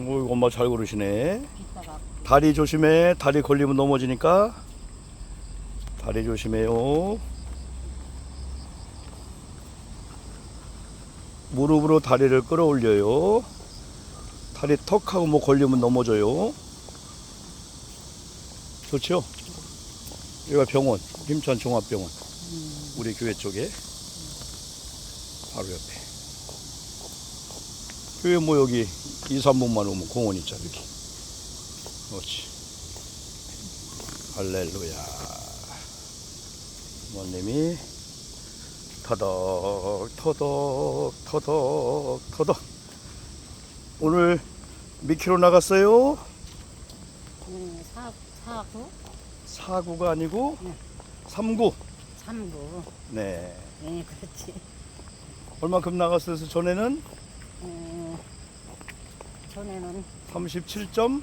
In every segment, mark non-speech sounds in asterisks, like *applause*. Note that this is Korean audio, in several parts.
오, 엄마 잘 고르시네. 다리 조심해. 다리 걸리면 넘어지니까. 다리 조심해요. 무릎으로 다리를 끌어올려요. 다리 턱하고 뭐 걸리면 넘어져요. 좋죠? 여기가 병원, 힘찬 종합병원. 음, 우리 교회 쪽에. 바로 옆에. 교회 뭐 여기 2, 3분만 오면 공원 있잖아, 여기. 그렇지. 할렐루야. 부모님이 터덕, 터덕, 터덕, 터덕. 오늘 몇 킬로 나갔어요? 음, 사, 사구, 4구가 아니고 네. 3구. 삼구. 네. 예, 그렇지. 얼마큼 나갔어요? 전에는 음, 전에는 37점?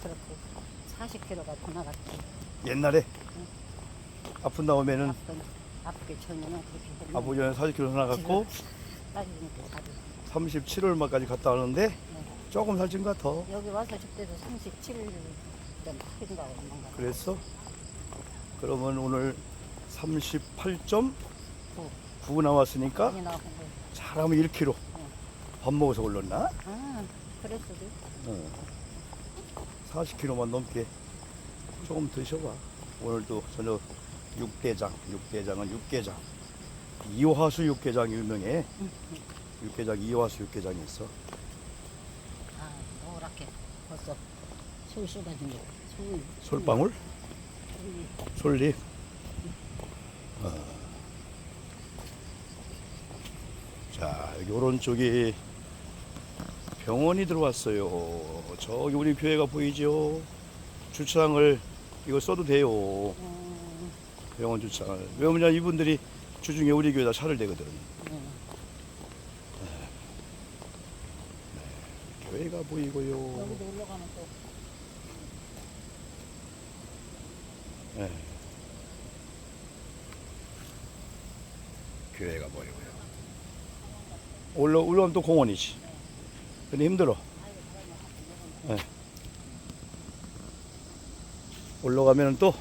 그렇고 40kg가 더 나갔지. 옛날에 아픈 다음에는 아픈, 아프게 전에는 그렇게 했는데 아버지는 40kg 나갔고 따지니까 다리. 37 얼마까지 갔다 왔는데 조금 살찐 것 같아. 여기 와서 그때도 37.8인가 얼마인가. 그랬어? 그러면 오늘 38점 구. 9 나왔으니까 많이. 잘하면 1kg. 밥 먹어서 올랐나? 아, 그랬어도. 어. 40kg만 넘게 조금 드셔봐. 오늘도 저녁 육개장, 육개장은 육개장. 이화수 육개장 유명해. 응. 육개장 이화수 육개장이 있어. 아, 노랗게 벌써 솔 쏟아진 게. 솔. 솔방울, 솔. 솔잎. 어. 자, 여기 오른쪽이 병원이 들어왔어요. 저기 우리 교회가 보이죠? 주차장을 이거 써도 돼요. 음, 병원 주차장을. 왜냐면 이분들이 주중에 우리 교회다 차를 대거든. 네. 교회가 보이고요. 여기도 올라가면 또 네. 교회가 보이고요. 올라 올라오면 또 공원이지. 근데 힘들어. 네. 올라가면 또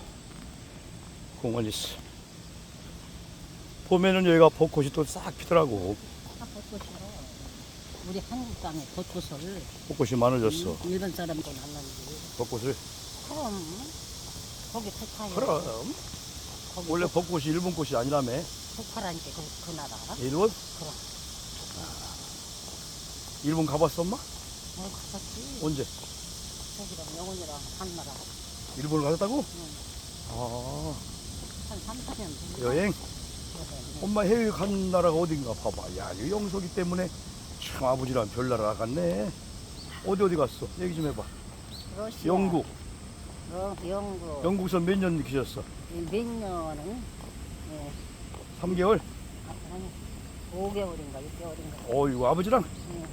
공원 있어. 봄에는 여기가 벚꽃이 또 싹 피더라고. 다 벚꽃이요. 우리 한국 땅에 벚꽃을 벚꽃이 많아졌어. 일- 일본 사람도 날라는데 벚꽃을. 그럼 거기 폭파요. 그럼 거기 원래 벚꽃이 일본 꽃이 아니라며. 폭파라니까 그, 그 나라. 일본? 그럼 일본 가봤어 엄마? 뭐 갔었지. 언제? 저기랑 영혼이랑 한 나라. 일본을 가셨다고? 응. 아 한 3, 4년 됐나? 여행? 엄마 해외 간 나라가 어딘가 봐봐. 야, 이 영석이 때문에 참 아버지랑 별 나라 갔네. 어디 어디 갔어? 얘기 좀 해봐. 러시아, 영국. 러, 영국. 영국에서 몇 년 계셨어? 이몇 년은 예, 3개월? 한 5개월인가 6개월인가. 어이구, 아버지랑? 예.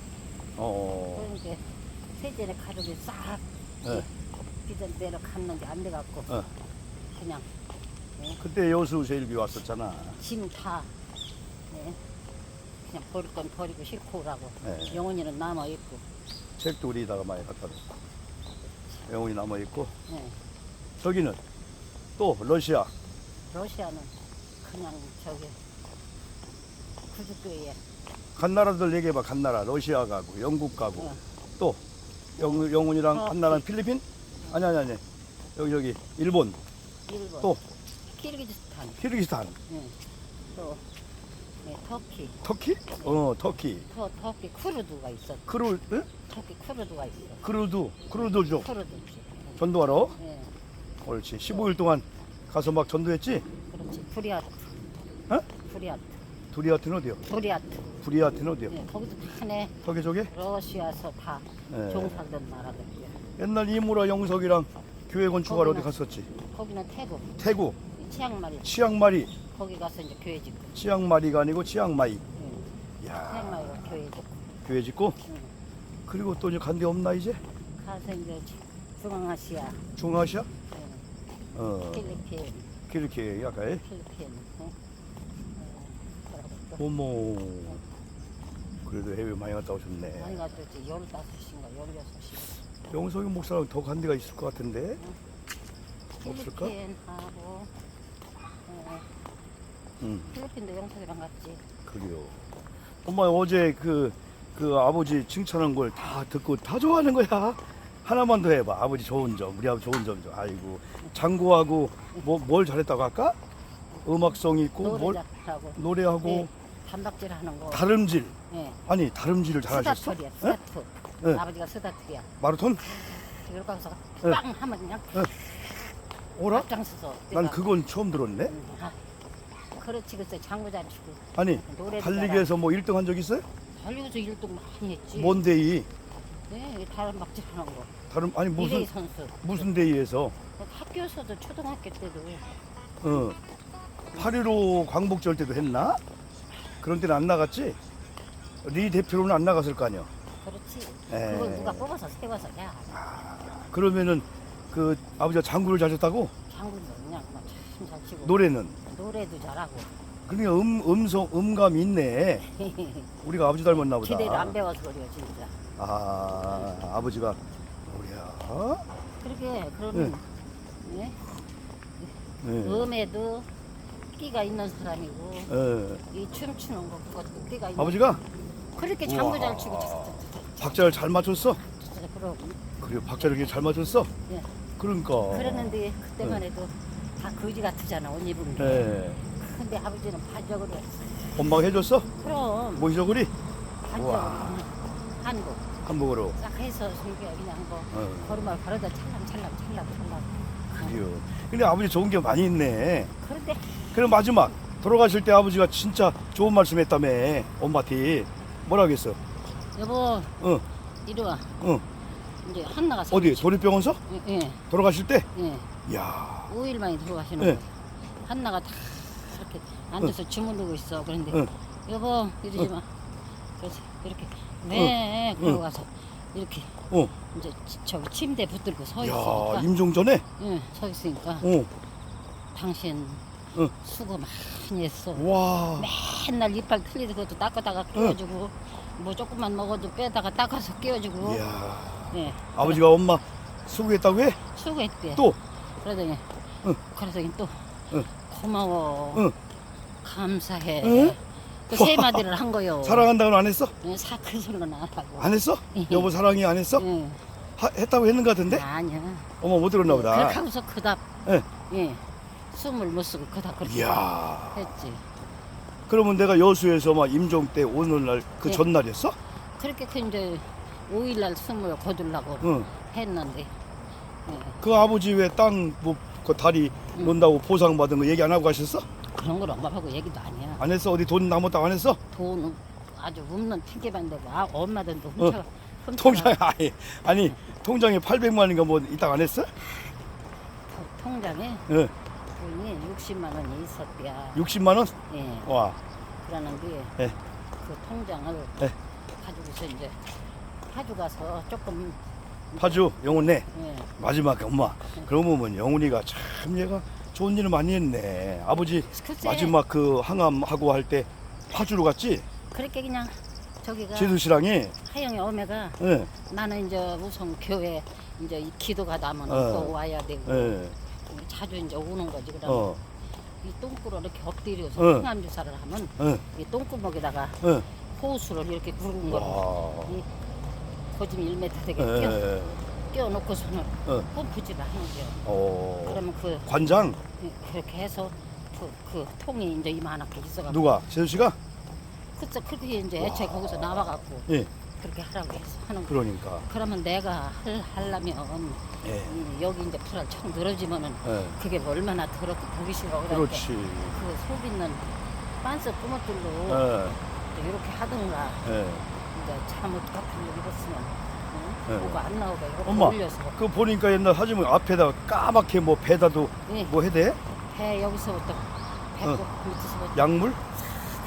어, 그러니까 세전에 가족이 싹 네. 비전 대로 갔는데 안 돼갖고 어. 그냥 그때 여수 제일비 왔었잖아. 짐다 예. 그냥 버릴 건 버리고 싫고 오라고 네. 영원히는 남아 있고 책도 우리다가 많이 갖다 줬고. 영혼이 남아 있고. 예. 저기는 또 러시아. 러시아는 그냥 저기 구주교에 간 나라들 얘기해봐. 간 나라. 러시아 가고, 영국 가고. 어. 또 영, 영훈이랑 어, 한 나라는 필리핀? 아니, 아니, 아니. 여기, 저기, 일본. 일본 또? 키르기스탄 키르기스탄. 예. 또 예, 터키 터키? 어, 터키. 터, 터키 쿠르드가 있어 크루, 응? 터키 쿠르드가 있어 크루드, 크루드죠. 쿠르드 전도하러. 예. 옳지. 15일 동안 가서 막 전도했지? 그렇지 브리아트 어? 브리아트 두리아트는 어디요? 브리아트 브리아트는 어디요? 예, 거기도 크네 터키 저게? 러시아서 다 예. 종살던 나라들이야 옛날 이무라 영석이랑 교회 건축하러 어디 거기는- 갔었지? 거기는 태국 태국, 치앙마리 치앙마리. 거기 가서 이제 교회 짓고 치앙마리가 아니고 치앙마이. 예. 야 치앙마리가 교회 짓고 교회 짓고. 응. 그리고 또 이제 간 데 없나 이제? 가서 이제 중앙아시아 중앙아시아? 예. 어, 필리핀 그렇게 약간. 필리핀 예. 어, 어머. 그래도 해외 많이 갔다 오셨네. 많이 갔었지 열다섯인가 열여섯이 영석이 목사랑 더 간 데가 있을 것 같은데. 없을까? 필리핀하고 어, 응, 필리핀도 영석이랑 갔지 그래요. 엄마 어제 그, 그 아버지 칭찬한 걸 다 듣고 다 좋아하는 거야. 하나만 더 해봐. 아버지 좋은 점, 우리 아버지 좋은 점 좀. 아이고, 장구하고 뭐, 뭘 잘했다고 할까? 음악성 있고, 뭘 노래자하고 노래하고 네, 단박질 하는 거 다름질. 예. 아니 다름질을 잘하셨어? 스타트리야 예? 스타트 예. 아버지가 스타트야 마라톤? 이렇게 가서 예. 빵 하면 그냥 오라? 앞장서서 난 내가, 그건 처음 들었네. 음, 아, 그렇지 글쎄 장구 잘 치고 아니 노래도 달리기에서 뭐 1등 한 적 있어요? 달리고서 일도 많이 했지 뭔 데이? 네, 단박질 하는 거 다른 아니 무슨 선수 무슨 데이에서? 학교에서도 초등학교 때도 어. 8.15 광복절 때도 했나? 그런 때는 안 나갔지? 리 대표로는 안 나갔을 거 아니야. 그렇지 에. 그걸 누가 뽑아서 세워서 야 그러면은 그 아버지가 장구를 잘했다고? 장군도 그냥 참잘 치고 노래는? 노래도 잘하고 그러니까 음 음성 음감 있네. *laughs* 우리가 아버지 닮았나 보다. 기대를 안 배워서 그래요 진짜 아 아버지가 우리야. 그렇게 그러면 예? 네. 음에도 끼가 있는 사람이고 예. 이 춤추는 거 그것도 끼가 있는 아버지가 그렇게 우와. 잘 치고 박자를 잘 맞췄어? 그러고 그래 박자를 이렇게 잘 맞췄어? 예. 그러니까. 그랬는데 그때만 해도 다 거지 같으잖아 옷 입은 게 예. 근데 아버지는 반적으로 했어 엄마가 해줬어? 그럼 모시저구리 반적으로 우와. 그냥 한국 한복으로. 싹 해서 그냥 뭐 어. 걸음을 걸어다 찰랑 찰랑 찰랑 찰랑 그래요. 근데 아버지 좋은 게 많이 있네. 그런데 그럼 마지막 돌아가실 때 아버지가 진짜 좋은 말씀 했다며 엄마한테 뭐라 그랬어? 여보 어, 이리 와 어. 이제 한나가 어디 도립병원서 예, 예, 돌아가실 때? 예. 야, 5일 만에 들어가시는 네. 거예요. 한나가 다 이렇게 앉아서 주무르고 있어. 그런데 응. 여보 이러지 마. 그래서 이렇게 왜 그러고 응. 가서 이렇게 어, 이제 지- 저기 침대 붙들고 서 야 있으니까 임종전에, 예, 서 있으니까 어, 당신 응. 수고 많이 했어. 와, 맨날 이빨 틀리는 것도 닦아다가 끼워주고 뭐 조금만 먹어도 빼다가 닦아서 끼워주고 이야, 예, 아버지가 엄마 수고했다고 해? 수고했대. 또, 그러더니 응. 그러더니 또 응. 고마워 응. 감사해 응? 그세 마디를 한 거요 *laughs* 사랑한다고는 안 했어? 사큰 소리는 안 하고 안 했어? 여보 사랑해 안 했어? 응. 하, 했다고 했는 것 같은데? 아니야 어머 못 들었나 보다. 그렇게 하고서 그답 예. 예 숨을 못 쓰고 그답 그렇게 이야, 했지 그러면 내가 여수에서 막 임종 때 오는 날그 네. 전날이었어? 그렇게 그 이제 5일날 숨을 거두려고 응. 했는데 예. 그 아버지 왜 땅뭐 그 다리 응. 논다고 보상 받은 거 얘기 안 하고 가셨어? 그런 걸 엄마하고 얘기도 아니야 안 했어? 어디 돈 남았다고 안 했어? 돈 아주 없는 핑계만 대고 아, 엄마들도 어. 훔쳐 훔쳐 통장에 *laughs* 아니, 아니 통장에 800만 원인가 뭐 이따 안 했어? 통장에 예. 돈이 60만 원이 있었대야. 60만 원? 예. 와. 그러는데 예. 그 통장을 예. 가지고서 이제 가져가서 조금 파주 영훈네 예. 마지막 엄마. 그러고 보면 영훈이가 참 얘가 좋은 일을 많이 했네. 아버지 글쎄 마지막 그 항암하고 할 때 파주로 갔지? 그렇게 그냥 저기가 제수 씨랑이. 하영이 어메가 예. 나는 이제 우선 교회 이제 이 기도가 나면 어. 또 와야 되고 예. 자주 이제 오는 거지 그러면 어. 이 똥구를 이렇게 엎드려서 어. 항암 주사를 하면 예. 이 똥구멍에다가 예. 호수를 이렇게 구르는 거를 와. 이 고집 1m 되게 끼워, 예. 끼워놓고서는 어. 펌프질을 하는 거예요. 어. 그러면 그 관장 그렇게 해서 그, 그 통이 이제 이만하게 있어가지고 누가? 제수 씨가? 그때 그렇게 이제 애초에 거기서 나와갖고 예. 그렇게 하라고 해서 하는 거. 그러니까. 그러면 내가 할, 하려면 예. 이 여기 이제 풀알 청 늘어지면은 예. 그게 뭐 얼마나 더럽고 보기 싫어 그럴 그렇지. 그속 있는 빤스 꾸물들로 예. 이렇게 하든가 예. 이제 잠옷 같은 거 입었으면 응? 예. 뭐가 안 나오게 이렇게 엄마. 올려서 그 보니까 옛날 하지만 앞에다 까맣게 뭐 배다도 예. 뭐 해대? 배 여기서부터 배꼽 밑에서부터 약물?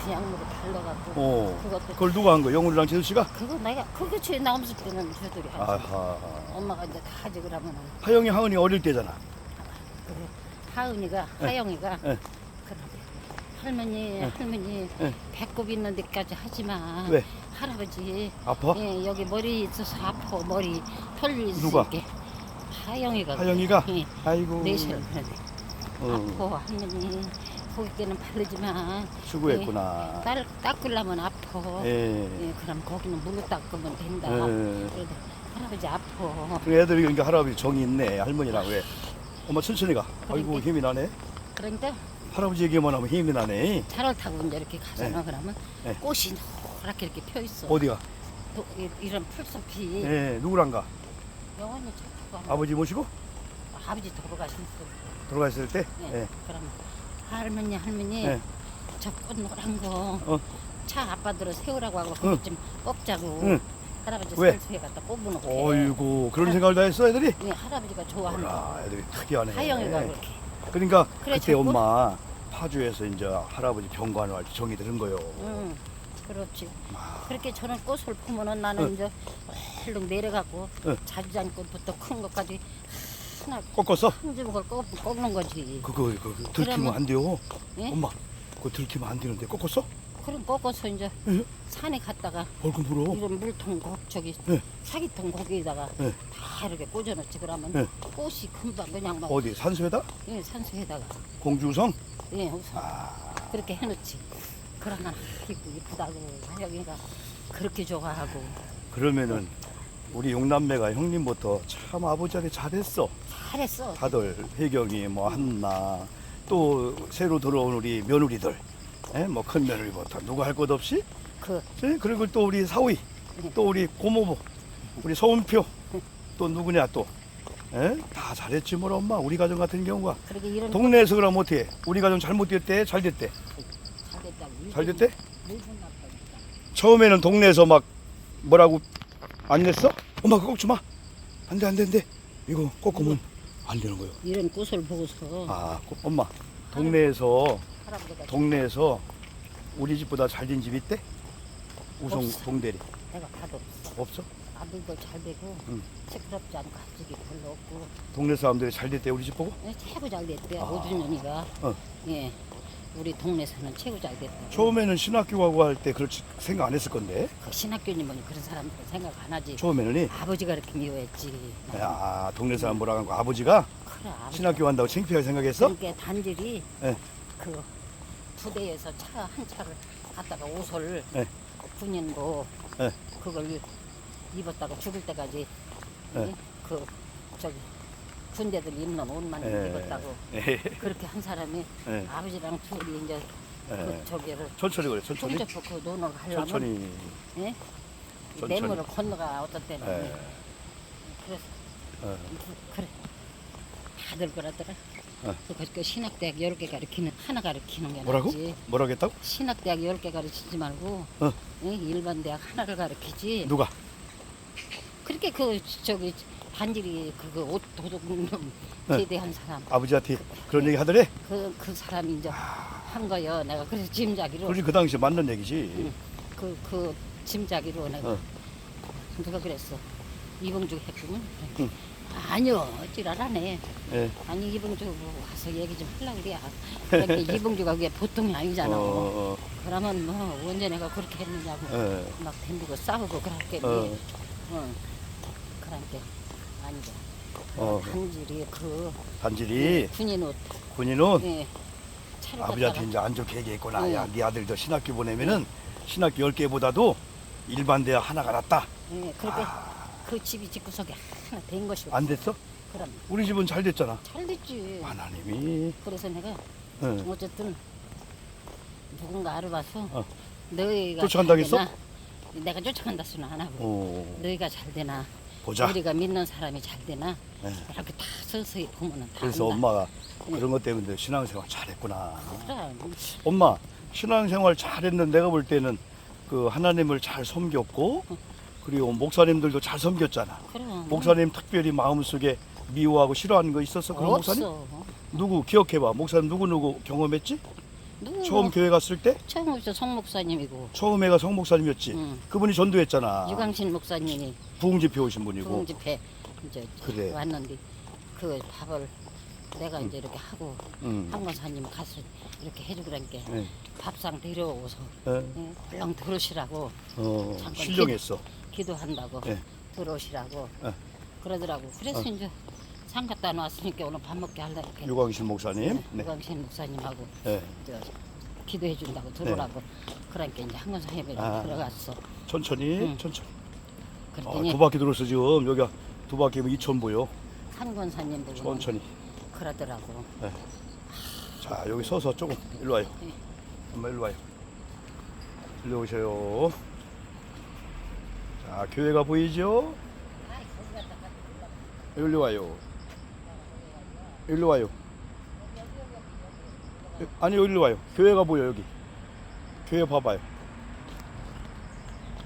그 약물을 발라갖고 어. 그것도 그걸 누가 한 거야? 영훈이랑 제수 씨가? 그거 내가 그거 제 나오면서 때는 저들이 하지 아하. 엄마가 이제 다 하지 그러면은 하영이 하은이 어릴 때잖아. 그 하은이가 하영이가 예. 그러대 할머니 할머니 예. 배꼽 있는 데까지 하지 마 왜? 할아버지 아파? 예, 여기 머리 있어서 아파 머리 털 있을 누가? 게 하영이가 하영이가? 예, 아이고. 그래 어, 아파 할머니 거기는 바르지만 수고했구나. 딸 닦으려면 아파 예. 예, 그럼 거기는 물로 닦으면 된다 예. 그래도 할아버지 아파 그 애들이 그러니까 할아버지 정이 있네. 할머니랑 왜? 엄마 천천히 가. 아이고 그러니까. 힘이 나네. 그러니까 할아버지 얘기만 하면 힘이 나네. 차를 타고 이제 이렇게 가잖아 그러면 네. 꽃이 노랗게 이렇게 펴 있어 어디가? 또 이- 이런 풀숲이 예. 누구랑 가? 영원히 찾고 아버지 모시고 아버지 돌아가셨어 돌아가 있을 때. 네. 예. 그럼 할머니 할머니 예. 저 꽃 노란 거 어. 차 아빠들은 세우라고 하고 그것 좀 뽑자고 응. 할아버지 왜? 산소에 갖다 뽑아놓게 어이구 그런 생각을 다 했어 애들이. 네, 할아버지가 좋아한다 아 애들이 특이하네. 하영이가 그렇게 그러니까 그래, 그때 자꾸? 엄마 파주에서 이제 할아버지 병관을 정이 드는 거요. 응 그렇지 아. 그렇게 저런 꽃을 보면은 나는 응. 이제 얼른 내려가고 응. 자주장꽃부터 큰 것까지 하나 꺾었어? 한 주먹을 꺾, 꺾는 거지 그거 그거 들키면 그러면- 안 돼요. 예? 엄마 그거 들키면 안 되는데 꺾었어? 그럼 꺾어서 이제 예? 산에 갔다가 얼굴 물어. 이런 물통 거 저기 네. 사기통 거기에다가 네. 다 이렇게 꽂아놓지 그러면 네. 꽃이 금방 그냥 막 어디 산소에다? 예, 산소에다가 공주성? 예 우선 아 그렇게 해놓지 그러면 이쁘 이쁘다고 하영이가 그렇게 좋아하고 그러면은 우리 용남매가 형님부터 참 아버지한테 잘했어. 잘했어 다들 혜경이 뭐 한나 또 새로 들어온 우리 며느리들, 뭐 큰 며느리부터 누구 할 것 없이 그 예, 그리고 또 우리 사위, 네. 또 우리 고모부, 우리 서운표, 또 누구냐 또. 예? 다 잘했지 뭘 엄마 우리 가정 같은 경우가 그렇게 이런 동네에서 그럼 어떻게 우리 가정 잘못됐대 잘 됐대 잘 됐대? 처음에는 동네에서 막 뭐라고 안 냈어? 엄마 그거 꺾지 마. 안 돼 안 돼 안 돼. 이거 꺾으면 안 되는 거요. 이런 꽃을 보고서. 아 그- 엄마 동네에서 할아버지가 동네에서 우리 집보다 잘 된 집 있대? 우성 없어. 동대리. 내가 봐도 없어. 없어? 아들도 잘 되고 응. 시끄럽지 않고 가족이 별로 없고. 동네 사람들이 잘 됐대 우리 집 보고? 예, 최고 잘 됐대 아. 오준현이가. 어. 예 우리 동네에서는 최고 잘 됐대 처음에는 신학교 가고 할 때 그렇지 생각 안 했을 건데 그 신학교님은 그런 사람들은 생각 안 하지 처음에는 아버지가 이렇게 미워했지 아 동네 사람 뭐라 하고 아버지가 그래 아버지 신학교 간다고 창피하게 생각했어? 그러니까 단질이 예. 그 부대에서 차 한 차를 갖다가 옷을 예. 군인도 예. 그걸 입었다가 죽을 때까지 예. 예? 그 저기 군대들 입는 옷만 예. 입었다고 예. 그렇게 한 사람이 예. 아버지랑 둘이 이제 그 예. 저기를 천천히 그래 천천히 총잡고 그 논을 하려면 천천히 예? 천천히. 내물을 건너가 어떤 때는 예. 그래서 예. 그- 그래 다들 그러더라 어. 그, 그 신학대학 열 개 가르치는 하나 가르치는 게 뭐라고? 낫지 뭐라고 했다고? 신학대학 열 개 가르치지 말고 어. 예? 일반 대학 하나를 가르치지 누가? 그렇게 그 저기 반질이 그옷 도둑 놈 네. 제대한 사람 아버지한테 그런 얘기 하더래? 그 그 사람이 이제 한 거요 내가 그래서 짐작이로 그러지 그 당시 맞는 얘기지 그그 짐작이로 내가 어. 누가 그랬어 이봉주 응. 아니요 지랄하네 예. 아니 이봉주 와서 얘기 좀 하려고 그래 *laughs* 그러니까 이봉주가 그게 보통이 아니잖아 어, 어, 그러면 뭐 언제 내가 그렇게 했느냐고 예. 막 덤비고 싸우고 그랬겠니 어. 응. 그러니까 아니죠 어. 단질이 그 단질이 군인 옷 군인은 예. 차를 아버지한테 갖다가 이제 안 좋게 얘기했구나. 네. 야, 네 아들도 신학교 보내면은 신학교 열 개보다도 일반 대학 하나가 낫다. 예, 그렇게 그 집이 집구석에 하나 된 것이 안 됐어? 그럼 우리 집은 잘 됐잖아. 잘 됐지 하나님이. 그래서 내가 응. 어쨌든 누군가 알아봐서 어. 너희가 쫓아간다고 잘 했어? 되나? 내가 쫓아간다 수는 안 하고 어, 너희가 잘 되나 보자. 우리가 믿는 사람이 잘 되나 예. 이렇게 다 서서히 보면은 다 그래서 안다. 엄마가 네. 그런 것 때문에 신앙생활 잘했구나. 그래 엄마 신앙생활 잘했는데 내가 볼 때는 그 하나님을 잘 섬겼고 그리고 목사님들도 잘 섬겼잖아. 그럼 목사님 특별히 마음속에 미워하고 싫어하는 거 있었어? 그런 목사님? 없어 누구 기억해봐. 목사님 누구 누구 경험했지? 누구 처음 뭐, 교회 갔을 때 처음 없어 성 목사님이고 처음 애가 성 목사님이었지. 응. 그분이 전도했잖아. 유광신 목사님이 부흥집회 오신 분이고. 부흥 집회 이제 그래. 왔는데 그 밥을 내가 이제 이렇게 하고 음. 한권사님 가서 이렇게 해주그러니까 네. 밥상 데려오서 예. 예, 얼른 들으시라고 어, 잠깐 신령했어. 기도한다고 네. 들어오시라고 네. 그러더라고. 그래서 이제 상 갔다 놓았으니까 오늘 밥 먹게 이렇게 유광실 목사님. 네. 유광신 목사님하고 네. 저 기도해 준다고 들어오라고 그러니까 이제 한건사 예배를 아. 들어갔어. 천천히, 응. 천천히. 아, 그랬더니 두 바퀴 들었어 지금 여기가 두 바퀴면 이천 보여. 한권사님도 천천히. 그러더라고. 자 여기 서서 조금 일로 와요. 네. 엄마 일로 와요. 일로 오셔요. 자 교회가 보이죠? 일로 와요. 일로 와요. 아니 여기로 와요. 교회가 보여 여기. 교회 봐봐요.